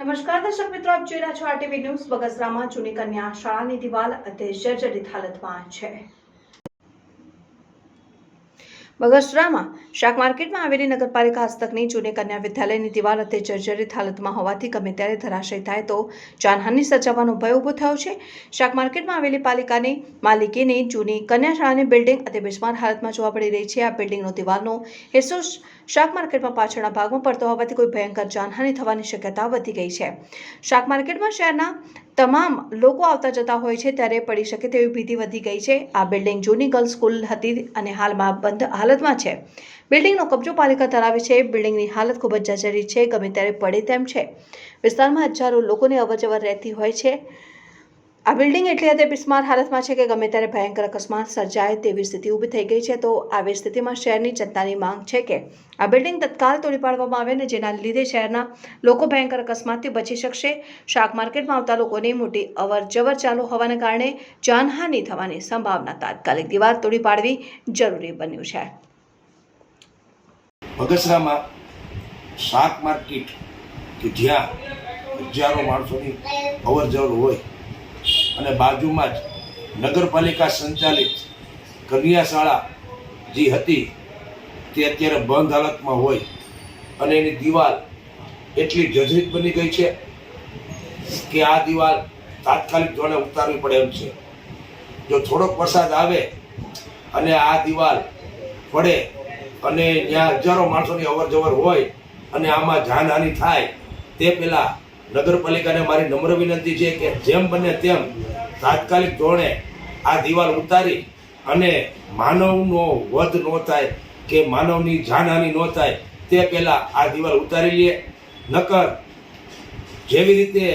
નમસ્કાર, દર્શક મિત્રો, આપ જોઈ રહ્યા છો આરટીવી ન્યૂઝ. બગસરામાં જૂની કન્યા શાળાની દિવાલ અત્યારે જર્જરિત હાલતમાં છે. બગસરામાં શાક માર્કેટમાં આવેલી નગરપાલિકા હસ્તકની જૂની કન્યા વિદ્યાલયની દિવાલ અત્યારે જર્જરિત હાલતમાં હોવાથી ગમે ત્યારે ધરાશય થાય તો જાનહાનિ સર્જાવાનો ભય ઊભો થયો છે. શાક માર્કેટમાં આવેલી પાલિકાની માલિકીની જૂની કન્યા શાળાની બિલ્ડિંગ અતિ બિસ્માર હાલતમાં જોવા મળી રહી છે. આ બિલ્ડિંગનો દિવાલનો હિસ્સો શાક માર્કેટમાં પાછળના ભાગમાં પડતો હોવાથી કોઈ ભયંકર જાનહાનિ થવાની શક્યતા વધી ગઈ છે. શાક માર્કેટમાં શહેરના તમામ લોકો આવતા જતા હોય છે ત્યારે પડી શકે તેવી ભીતિ વધી ગઈ છે. આ બિલ્ડિંગ જૂની ગર્લ્સ સ્કૂલ હતી અને હાલમાં બંધ હાલતમાં છે. બિલ્ડિંગનો કબજો પાલિકા ધરાવે છે. બિલ્ડિંગની હાલત ખૂબ જ જર્જરિત છે. ગમે ત્યારે પડે તેમ છે. વિસ્તારમાં હજારો લોકોની અવરજવર રહેતી હોય છે. આ બિલ્ડિંગ એટલી હદે બિસ્માર હાલતમાં છે કે ગમે ત્યારે ભયંકર અકસ્માત સર્જાય તેવી સ્થિતિ ઊભી થઈ ગઈ છે, તો આવી સ્થિતિમાં શહેરની જનતાની માંગ છે કે આ બિલ્ડિંગ તત્કાલ તોડી પાડવામાં આવે ને જેના લીધે શહેરના લોકો ભયંકર અકસ્માતથી બચી શકશે. શાક માર્કેટમાં આવતા લોકોની મોટી અવર જવર ચાલુ હોવાને કારણે જાનહાનિ થવાની સંભાવના તાત્કાલિક દિવાલ તોડી પાડવી જરૂરી બન્યું છે. શાક માર્કેટ કે જ્યાં હજારો માણસોની અવર જવર હોય અને બાજુમાં જ નગરપાલિકા સંચાલિત કન્યા શાળા જે હતી, તે અત્યારે બંધ હાલતમાં હોય અને એની દિવાલ એટલી જર્જરિત બની ગઈ છે કે આ દિવાલ તાત્કાલિક ધોરણે ઉતારવી પડે એમ છે. જો થોડોક વરસાદ આવે અને આ દિવાલ પડે અને ત્યાં હજારો માણસોની અવર જવર હોય અને આમાં જાનહાનિ થાય, તે પહેલા નગરપાલિકાને મારી નમ્ર વિનંતી છે કે જેમ બને તેમ તાત્કાલિક ધોરણે આ દિવાલ ઉતારી અને માનવનો વધ ન થાય કે માનવની જાનહાનિ ન થાય તે પહેલાં આ દિવાલ ઉતારી લે નકર જેવી રીતે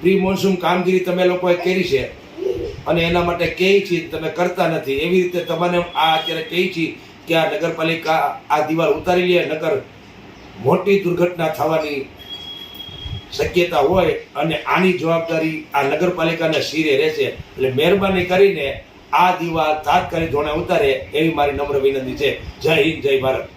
પ્રી મોન્સૂન કામગીરી તમે લોકોએ કરી છે અને એના માટે કહે છે તમે કરતા નથી, એવી રીતે તમને આ અત્યારે કહે છે કે આ નગરપાલિકા આ દિવાલ ઉતારી લે નગર મોટી દુર્ઘટના થવાની શક્યતા હોય અને આની જવાબદારી આ નગરપાલિકાના શિરે રહેશે. એટલે મહેરબાની કરીને આ દિવાલ તાત્કાલિક ધોરણે ઉતારે એવી મારી નમ્ર વિનંતી છે. જય હિન્દ, જય ભારત.